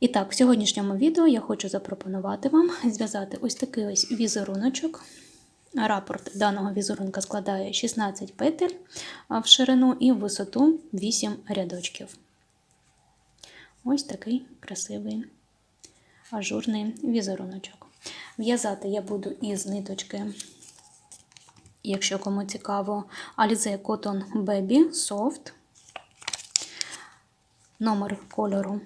І так, в сьогоднішньому відео я хочу запропонувати вам зв'язати ось такий ось візеруночок. Рапорт даного візерунка складає 16 петель в ширину і в висоту 8 рядочків. Ось такий красивий ажурний візеруночок. В'язати я буду із ниточки, якщо кому цікаво, Alize Cotton Baby Soft. Номер кольору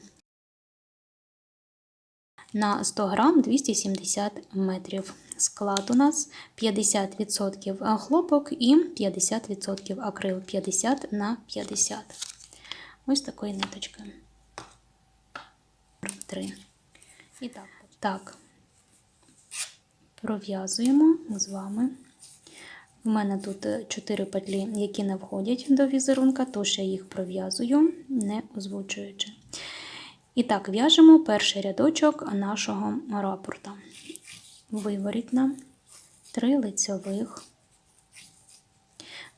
на 100 грам 270 метрів. Склад у нас 50% хлопок і 50% акрил 50 на 50. Ось такої ниточки. Три. І так, так. пров'язуємо з вами. У мене тут 4 петлі, які не входять до візерунка, тож я їх пров'язую, не озвучуючи. І так, в'яжемо перший рядочок нашого рапорта. Виворітна, 3 лицьових.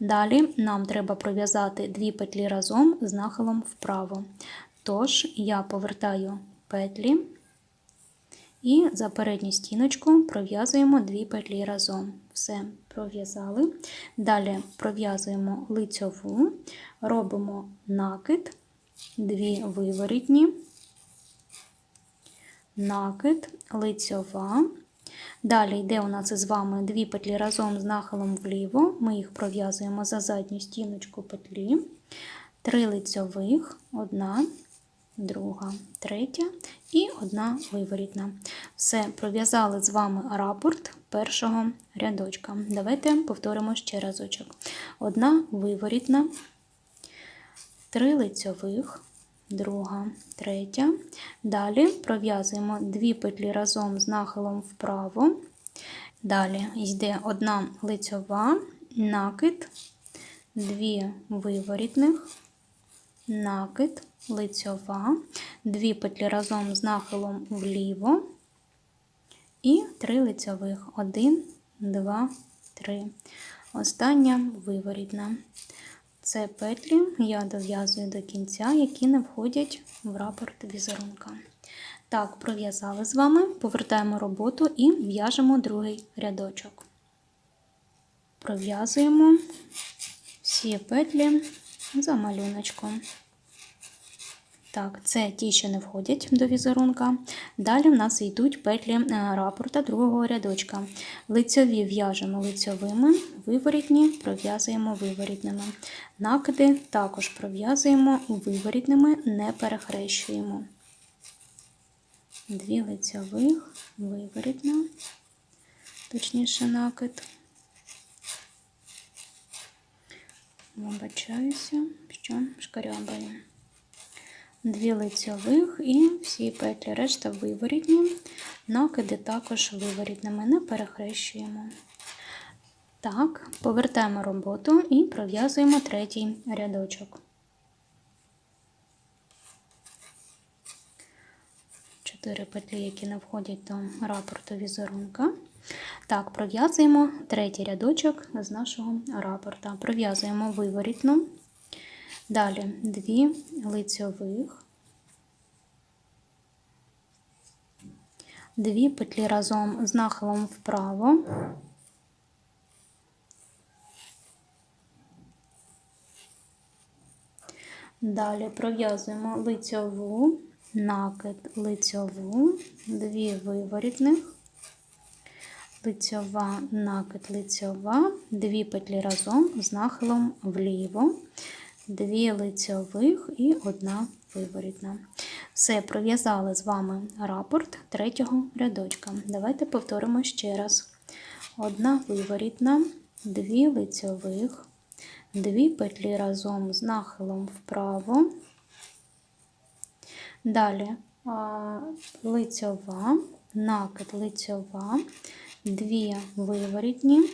Далі нам треба пров'язати дві петлі разом з нахилом вправо. Тож, я повертаю петлі і за передню стіночку пров'язуємо дві петлі разом. Все, пров'язали. Далі пров'язуємо лицьову, робимо накид, дві виворітні накид, лицьова. Далі йде у нас із вами дві петлі разом з нахилом вліво. Ми їх пров'язуємо за задню стіночку петлі, три лицьових, одна, друга, третя і одна виворітна. Все, пров'язали з вами рапорт першого рядочка. Давайте повторимо ще разочок. Одна виворітна, три лицьових друга, третя. Далі пров'язуємо дві петлі разом з нахилом вправо. Далі йде одна лицьова, накид, дві виворітних, накид, лицьова, дві петлі разом з нахилом вліво і три лицьових. Один, два, три. Остання виворітна. Це петлі я дов'язую до кінця, які не входять в рапорт візерунка. Так, пров'язали з вами, повертаємо роботу і в'яжемо другий рядочок. Пров'язуємо всі петлі за малюночком. Так, це ті, що не входять до візерунка. Далі в нас йдуть петлі е, рапорта другого рядочка. Лицьові в'яжемо лицьовими, виворітні пров'язуємо виворітними. Накиди також пров'язуємо виворітними, не перехрещуємо. Дві лицьових, виворітна, точніше накид. Вибачаюся, що шкарябаю дві лицьових і всі петлі, решта виворітні, накиди також виворітними, не перехрещуємо. Так, повертаємо роботу і пров'язуємо третій рядочок. Чотири петлі, які не входять до рапорту візерунка. Так, пров'язуємо третій рядочок з нашого рапорта. Пров'язуємо виворітну. Далі. Дві лицьових, дві петлі разом з нахилом вправо, далі пров'язуємо лицьову, накид лицьову, дві виворітних, лицьова, накид лицьова, дві петлі разом з нахилом вліво дві лицьових і одна виворітна. Все, пров'язали з вами рапорт третього рядочка. Давайте повторимо ще раз: одна виворітна, дві лицьових, дві петлі разом з нахилом вправо. Далі лицьова, накид лицьова, дві виворітні,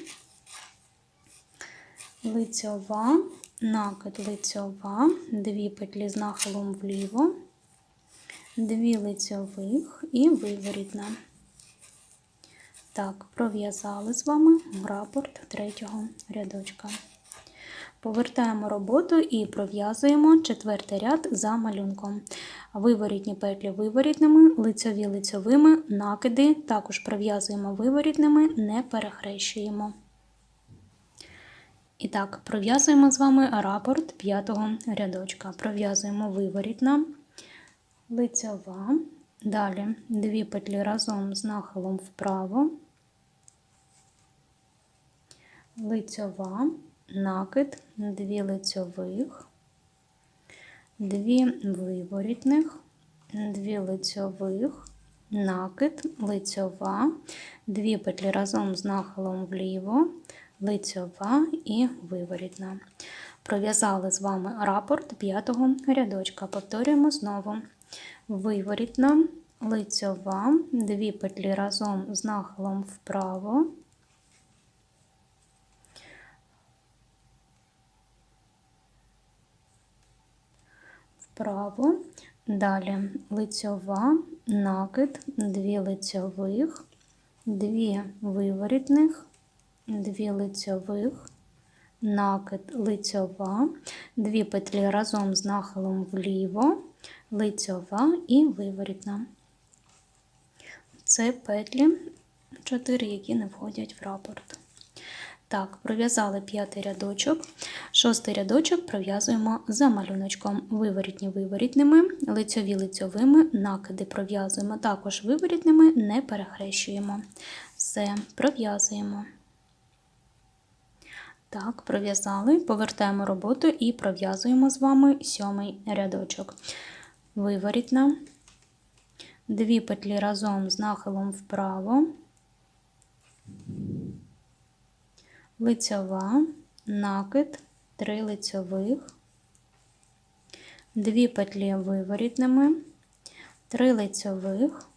лицьова, накид лицьова, дві петлі з нахилом вліво, дві лицьових і виворітна. Так, пров'язали з вами рапорт третього рядочка. Повертаємо роботу і пров'язуємо четвертий ряд за малюнком. Виворітні петлі виворітними, лицьові лицьовими, накиди також пров'язуємо виворітними, не перехрещуємо. І так, пров'язуємо з вами рапорт п'ятого рядочка. Пров'язуємо виворітна, лицьова, далі дві петлі разом з нахилом вправо, лицьова, накид, дві лицьових, дві виворітних, дві лицьових, накид, лицьова, дві петлі разом з нахилом вліво, лицьова і виворітна. Пров'язали з вами рапорт п'ятого рядочка. Повторюємо знову. Виворітна, лицьова, дві петлі разом з нахилом вправо, вправо, далі лицьова, накид, дві лицьових, дві виворітних, дві лицьових, накид лицьова, дві петлі разом з нахилом вліво, лицьова і виворітна. Це петлі 4, які не входять в рапорт. Так, пров'язали п'ятий рядочок, шостий рядочок пров'язуємо за малюночком виворітні виворітними, лицьові лицьовими, накиди пров'язуємо також виворітними, не перехрещуємо. Все, пров'язуємо. Так, пров'язали, повертаємо роботу і пров'язуємо з вами сьомий рядочок. Виворітна, дві петлі разом з нахилом вправо, лицьова, накид, три лицьових, дві петлі виворітними, три лицьових,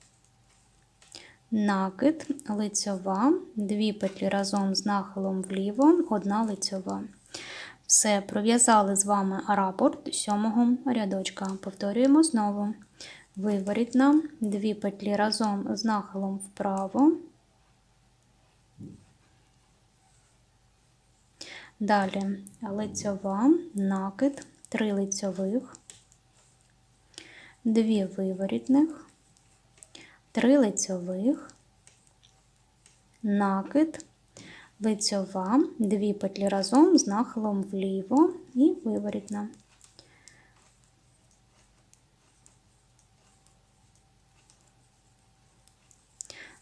накид, лицьова, дві петлі разом з нахилом вліво, одна лицьова. Все, пров'язали з вами рапорт сьомого рядочка. Повторюємо знову. Виворітна, дві петлі разом з нахилом вправо. Далі лицьова, накид, три лицьових, дві виворітних, три лицьових, накид, лицьова, дві петлі разом з нахилом вліво і виворітна.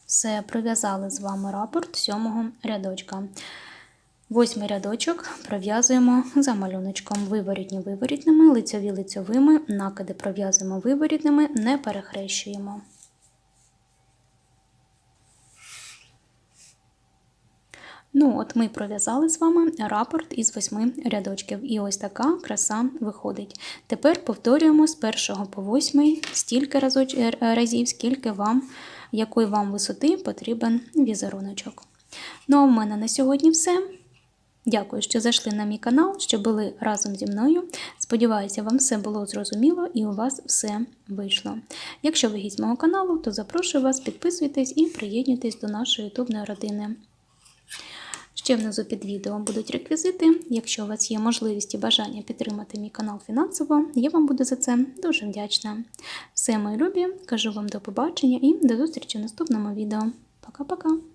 Все, пров'язали з вами рапорт сьомого рядочка. Восьмий рядочок пров'язуємо за малюночком виворітні виворітними, лицьові лицьовими, накиди пров'язуємо виворітними, не перехрещуємо. Ну, от ми пров'язали з вами рапорт із восьми рядочків. І ось така краса виходить. Тепер повторюємо з першого по восьмий стільки разів, скільки вам, якої вам висоти потрібен візеруночок. Ну, а в мене на сьогодні все. Дякую, що зайшли на мій канал, що були разом зі мною. Сподіваюся, вам все було зрозуміло і у вас все вийшло. Якщо ви гість мого каналу, то запрошую вас, підписуйтесь і приєднуйтесь до нашої ютубної родини. Ще внизу під відео будуть реквізити. Якщо у вас є можливість і бажання підтримати мій канал фінансово, я вам буду за це дуже вдячна. Все, мої любі, кажу вам до побачення і до зустрічі в наступному відео. Пока-пока!